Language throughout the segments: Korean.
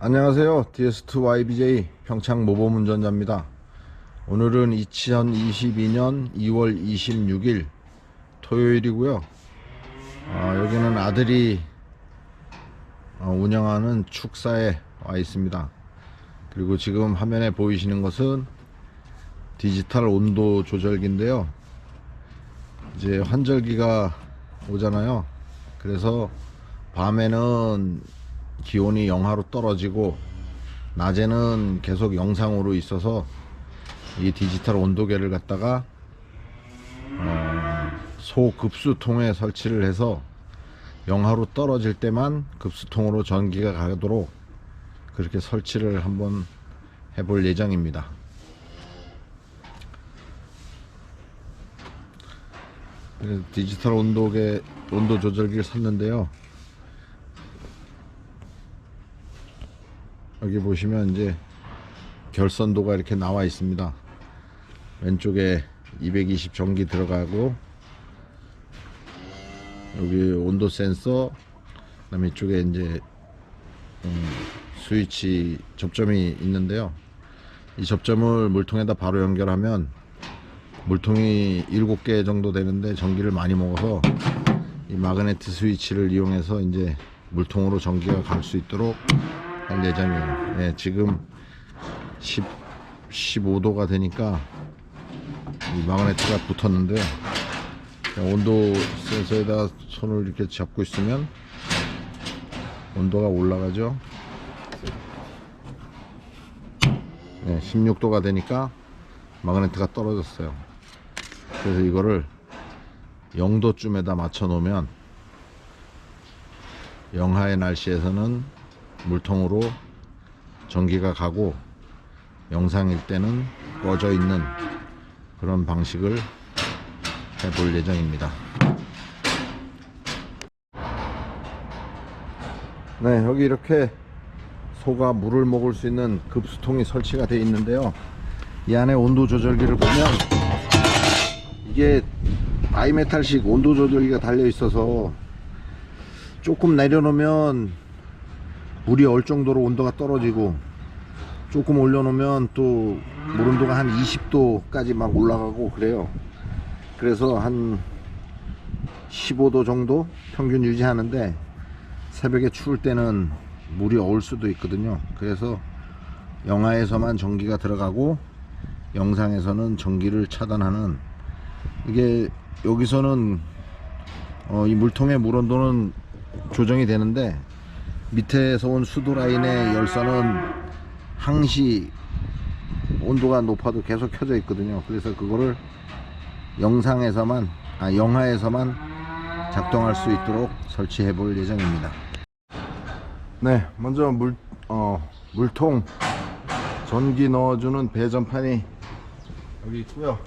안녕하세요. DS2YBJ 평창 모범 운전자입니다. 오늘은 2022년 2월 26일 토요일이고요. 아, 여기는 아들이 어, 운영하는 축사에 와 있습니다. 그리고 지금 화면에 보이시는 것은 디지털 온도 조절기인데요. 이제 환절기가 오잖아요. 그래서 밤에는 기온이 영하로 떨어지고 낮에는 계속 영상으로 있어서 이 디지털 온도계를 갖다가 어, 소급수통에 설치를 해서 영하로 떨어질 때만 급수통으로 전기가 가도록 그렇게 설치를 한번 해볼 예정입니다. 디지털 온도계 온도 조절기를 샀는데요. 여기 보시면 이제 결선도가 이렇게 나와 있습니다. 왼쪽에 220 전기 들어가고 여기 온도 센서 그다음에 이쪽에 이제 음, 스위치 접점이 있는데요. 이 접점을 물통에다 바로 연결하면 물통이 7개 정도 되는데 전기를 많이 먹어서 이 마그네트 스위치를 이용해서 이제 물통으로 전기가 갈 수 있도록 할 예정이에요. 네, 지금 10, 15도가 되니까 이 마그네트가 붙었는데 온도 센서에다 손을 이렇게 잡고 있으면 온도가 올라가죠. 네, 16도가 되니까 마그네트가 떨어졌어요. 그래서 이거를 0도쯤에다 맞춰 놓으면 영하의 날씨에서는 물통으로 전기가 가고 영상일 때는 꺼져 있는 그런 방식을 해볼 예정입니다. 네, 여기 이렇게 소가 물을 먹을 수 있는 급수통이 설치가 되어 있는데요. 이 안에 온도 조절기를 보면 이게 바이메탈식 온도 조절기가 달려 있어서 조금 내려놓으면 물이 얼 정도로 온도가 떨어지고 조금 올려놓으면 또 물 온도가 한 20도까지 막 올라가고 그래요. 그래서 한 15도 정도 평균 유지하는데 새벽에 추울 때는 물이 얼 수도 있거든요. 그래서 영하에서만 전기가 들어가고 영상에서는 전기를 차단하는 이게 여기서는 어, 이 물통의 물 온도는 조정이 되는데 밑에서 온 수도 라인의 열선은 항시 온도가 높아도 계속 켜져 있거든요. 그래서 그거를 영상에서만 아 영하에서만 작동할 수 있도록 설치해 볼 예정입니다. 네, 먼저 물 어, 물통 전기 넣어주는 배전판이 여기 있고요.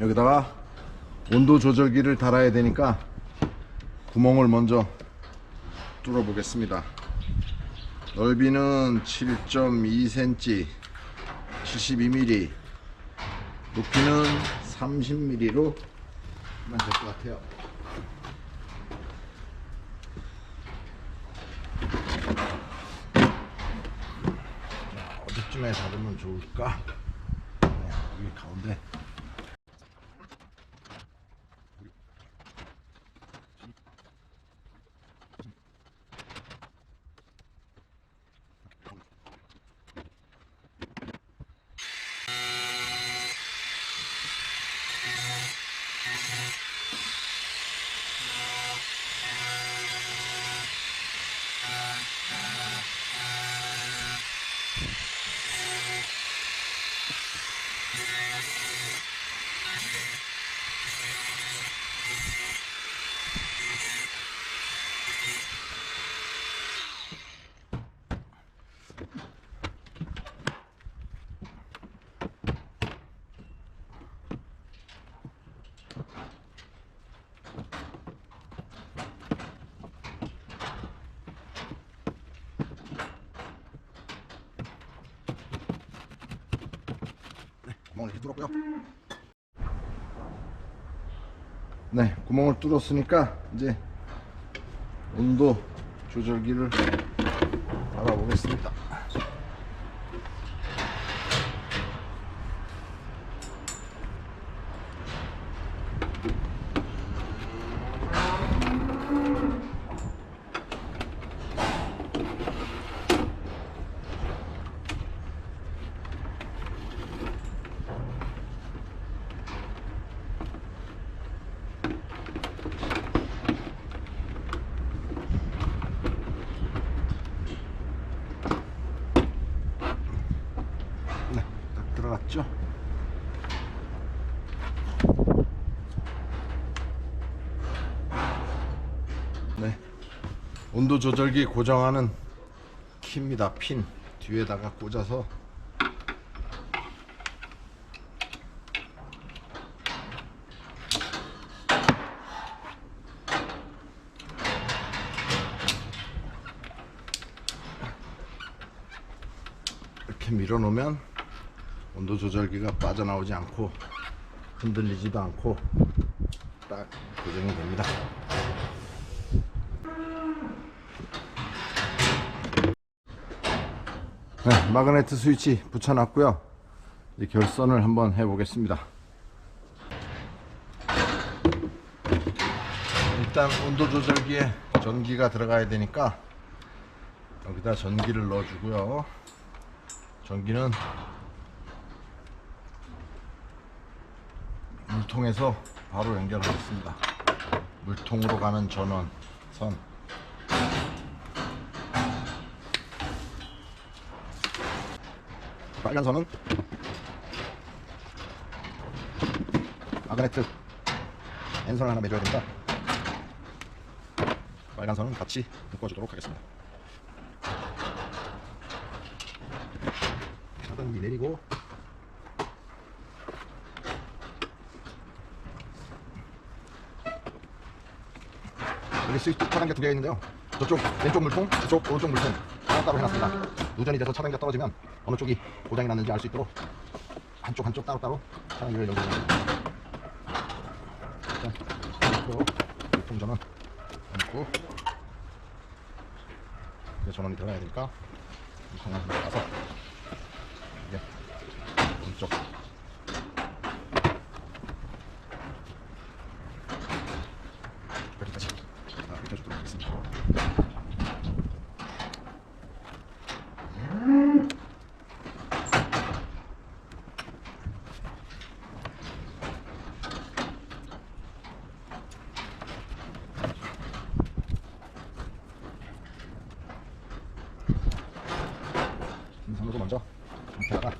여기다가 온도 조절기를 달아야 되니까 구멍을 먼저 뚫어 보겠습니다. 넓이는 7.2cm, 72mm, 높이는 30mm로 하면 될것 같아요. 자, 어디쯤에 잡으면 좋을까? 네, 여기 가운데. 뚫었고요. 네, 구멍을 뚫었으니까 이제 온도 조절기를 알아보겠습니다. 네, 딱 들어갔죠? 네, 온도 조절기 고정하는 키입니다. 핀 뒤에다가 꽂아서 이렇게 밀어 놓으면 온도 조절기가 빠져나오지 않고 흔들리지도 않고 딱 고정이 됩니다. 네, 마그네트 스위치 붙여놨고요. 이제 결선을 한번 해보겠습니다. 일단 온도 조절기에 전기가 들어가야 되니까 여기다 전기를 넣어주고요. 전기는 물통에서 바로 연결하겠습니다. 물통으로 가는 전원 선. 빨간 선은 마그네트. N선을 하나 매줘야 됩니다. 빨간 선은 같이 묶어주도록 하겠습니다. 차단기 내리고. 여기 스위치 차단기가 두 개가 있는데요. 저쪽 왼쪽 물통 이쪽 오른쪽 물통. 따로따로 해놨습니다 누전이 돼서 차단기가 떨어지면 어느 쪽이 고장이 났는지 알 수 있도록 한쪽 한쪽 따로따로 차단기를 연결합니다. 일단 넣고 이제 전원이 들어가야 되니까 물통을 가서 이게 오른쪽 여기까지 다 비켜주도록 하겠습니다. 인상으로 먼저 이렇게다가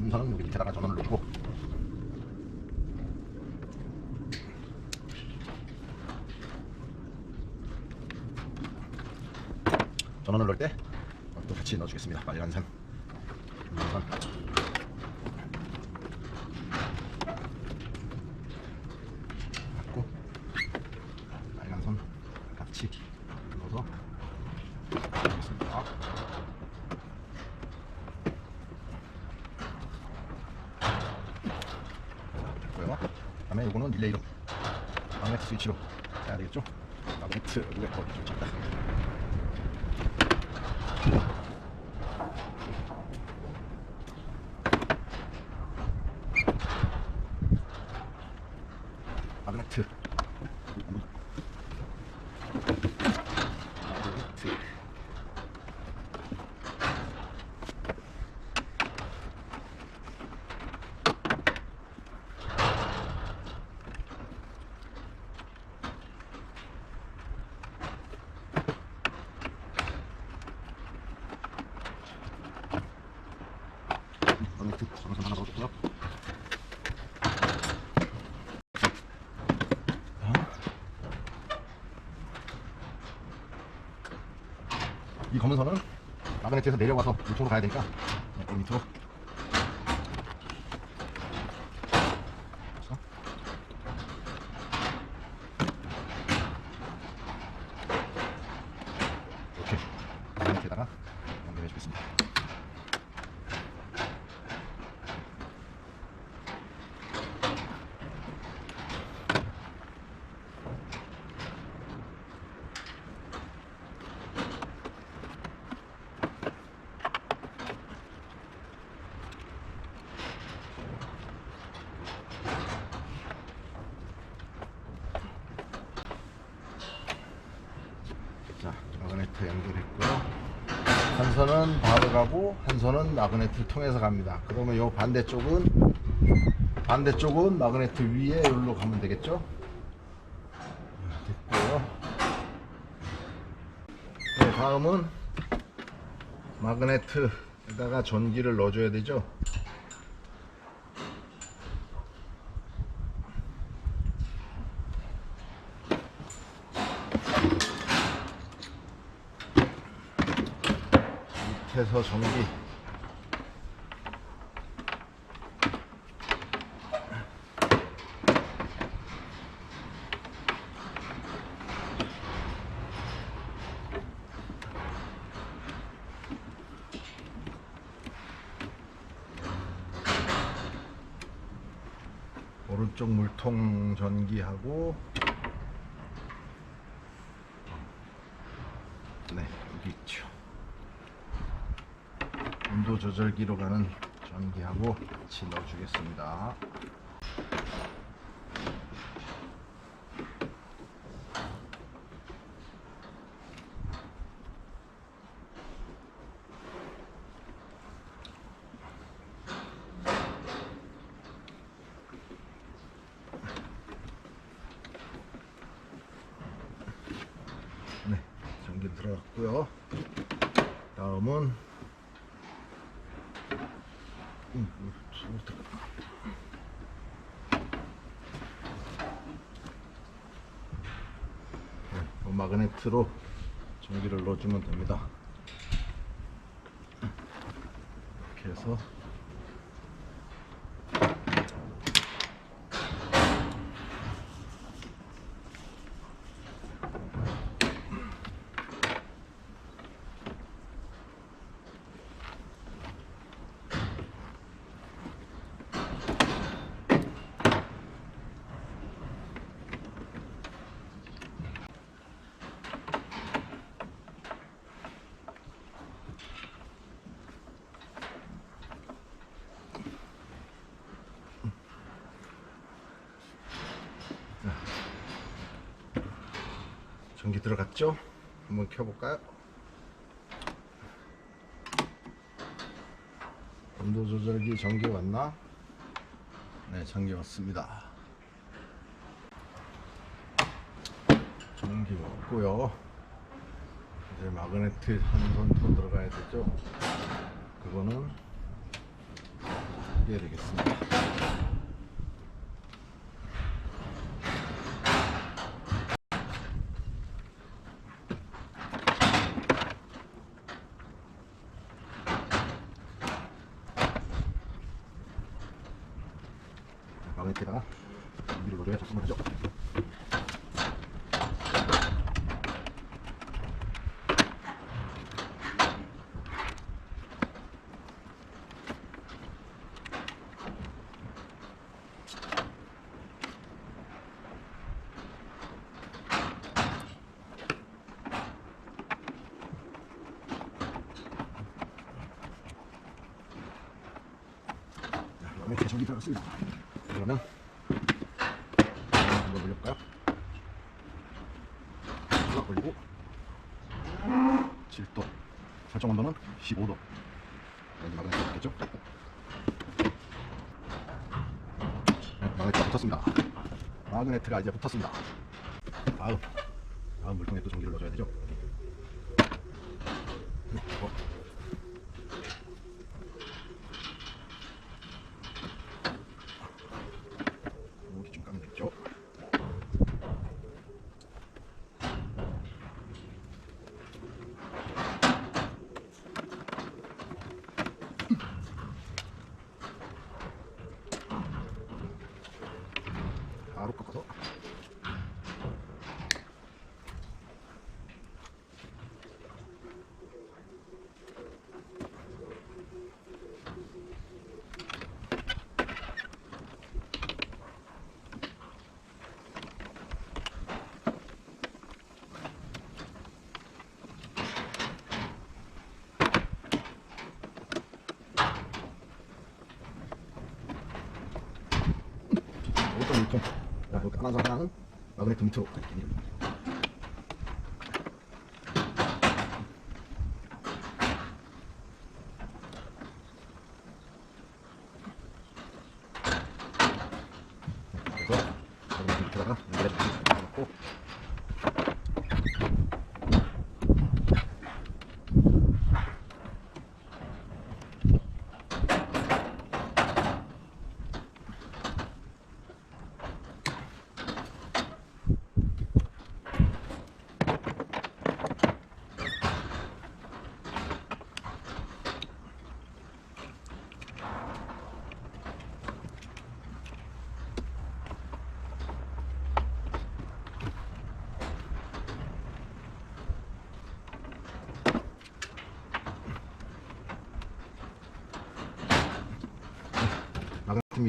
음선은 여기 밑에다가 전원을 놓고 전원을 넣을 때 또 같이 넣어주겠습니다. 그다음에 이거는 릴레이로 마그네트 스위치로 해야 되겠죠? 마그네트 룰레터 이쪽입니다. 마그네트 마그네트 마그네트 전선 하나 넣어줬고요. 이 검은 선은 마그네트에서 내려와서 밑으로 가야 되니까 네, 밑으로 그래서 한 손은 바로 가고 한 손은 마그네트를 통해서 갑니다. 그러면 요 반대쪽은 반대쪽은 마그네트 위에 여기로 가면 되겠죠? 됐고요. 네, 다음은 마그네트에다가 전기를 넣어줘야 되죠. 밑에서 전기 오른쪽 물통 전기하고 네 여기 있죠 온도 조절기로 가는 전기하고 같이 넣어주겠습니다. 네 전기 들어갔고요. 다음은 음, 음, 손을 들어. 네, 뭐 마그네트로 전기를 넣어주면 됩니다. 이렇게 해서 전기 들어갔죠? 한번 켜볼까요? 온도 조절기 전기 왔나? 네, 전기 왔습니다. 전기 왔고요. 이제 마그네트 한손더 들어가야 되죠? 그거는 이게 되겠습니다. 마그네트에다가 전기를 넣어줘야 작동을 하죠. 전기 들어갔습니다. 그러면 한번 올려볼까요? 쭉 올리고 7도 설정 온도는 15도 여기 마그네트 있겠죠? 네, 마그네트가 붙었습니다 마그네트가 이제 붙었습니다 다음 다음 물통에 또 전기를 넣어줘야 되죠 네, 이거. 이렇게 좀 까면 되겠죠? 바로 꺾어 하나하나 마그네트 밑으로 이렇게 내립니다. 그래서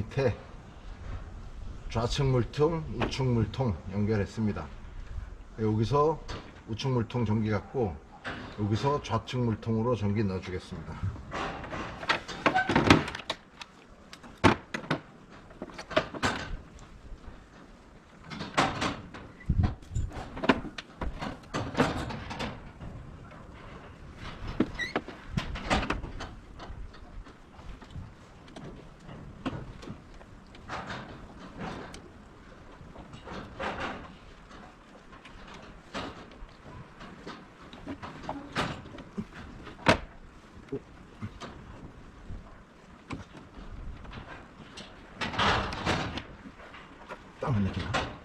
밑에 좌측 물통, 우측 물통 연결했습니다. 여기서 우측 물통 전기 갖고 여기서 좌측 물통으로 전기 넣어주겠습니다. 땀안 느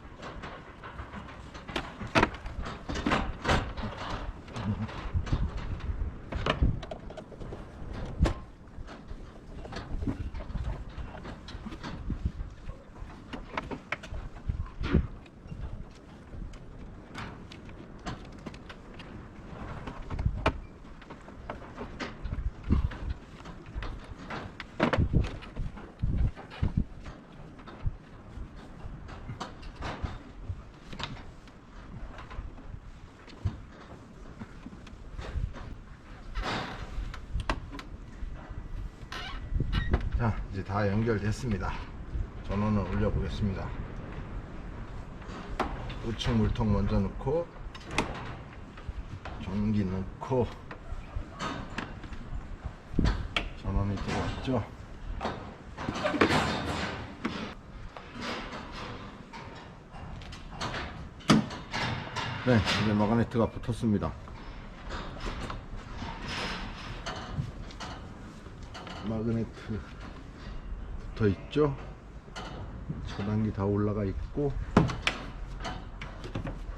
다 연결됐습니다. 전원을 올려 보겠습니다. 우측 물통 먼저 넣고 전기 넣고 전원이 들어왔죠? 네 이제 마그네트가 붙었습니다. 마그네트 붙어 있죠. 차단기 다 올라가 있고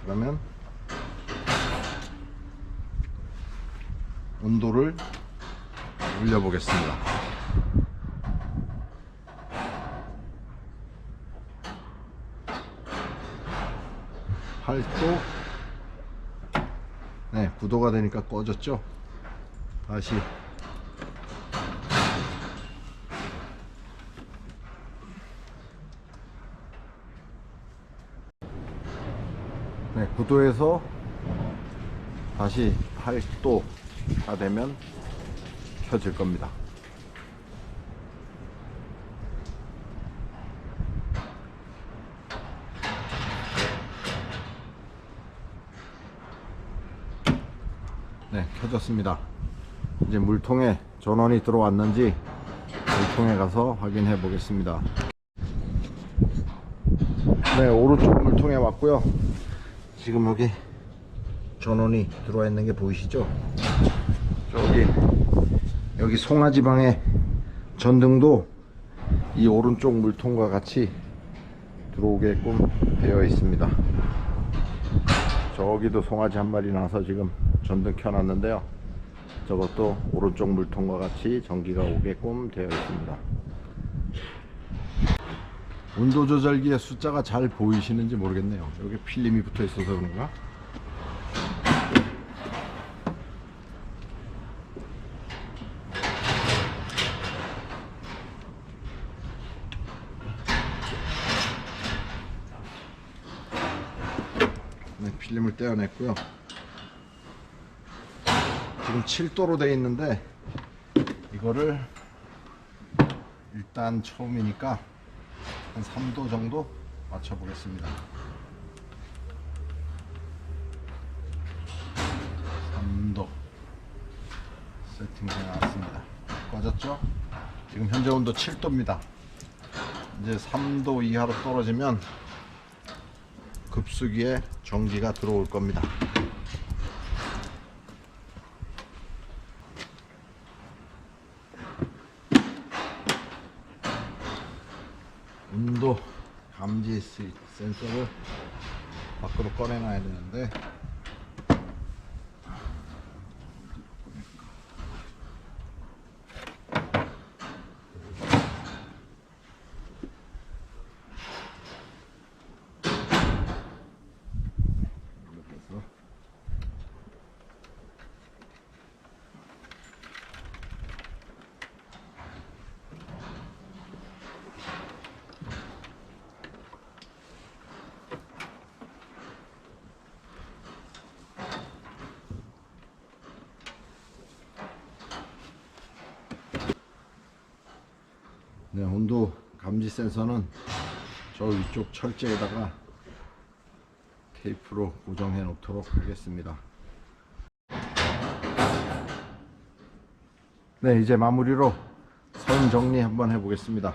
그러면 온도를 올려 보겠습니다. 팔도 네, 9도가 되니까 꺼졌죠. 다시 네, 9도에서 다시 8도가 되면 켜질 겁니다. 네, 켜졌습니다. 이제 물통에 전원이 들어왔는지 물통에 가서 확인해 보겠습니다. 네, 오른쪽 물통에 왔고요. 지금 여기 전원이 들어와 있는 게 보이시죠? 저기 여기 송아지방의 전등도 이 오른쪽 물통과 같이 들어오게끔 되어 있습니다. 저기도 송아지 한 마리 나서 지금 전등 켜놨는데요. 저것도 오른쪽 물통과 같이 전기가 오게끔 되어 있습니다. 온도 조절기의 숫자가 잘 보이시는지 모르겠네요. 여기 필름이 붙어 있어서 그런가? 네, 필름을 떼어냈고요. 지금 7도로 되어 있는데 이거를 일단 처음이니까 한 3도 정도 맞춰 보겠습니다. 3도 세팅해 놨습니다. 꺼졌죠? 지금 현재 온도 7도입니다. 이제 3도 이하로 떨어지면 급수기에 전기가 들어올 겁니다. 온도 감지 센서를 밖으로 꺼내놔야 되는데 이렇게 해서 네, 온도 감지 센서는 저 위쪽 철제에다가 테이프로 고정해 놓도록 하겠습니다. 네, 이제 마무리로 선 정리 한번 해 보겠습니다.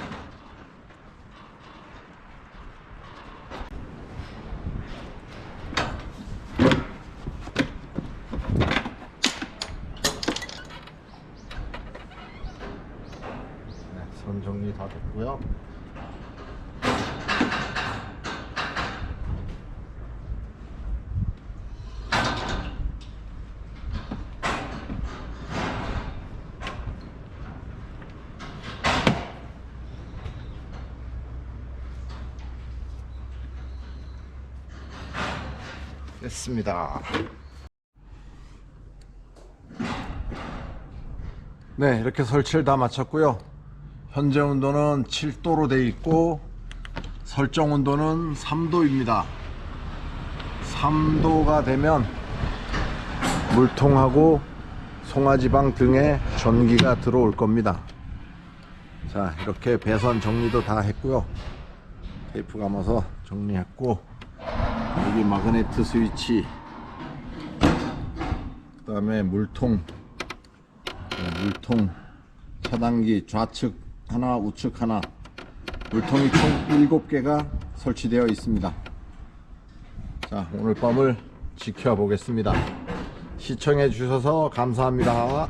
됐습니다. 네, 이렇게 설치를 다 마쳤고요. 현재 온도는 7도로 되어 있고 설정 온도는 3도입니다. 3도가 되면 물통하고 송화지방 등에 전기가 들어올 겁니다. 자, 이렇게 배선 정리도 다 했고요. 테이프 감아서 정리했고 여기 마그네트 스위치 그 다음에 물통 네, 물통 차단기 좌측 하나 우측 하나 물통이 총 7개가 설치되어 있습니다. 자 오늘 밤을 지켜보겠습니다. 시청해 주셔서 감사합니다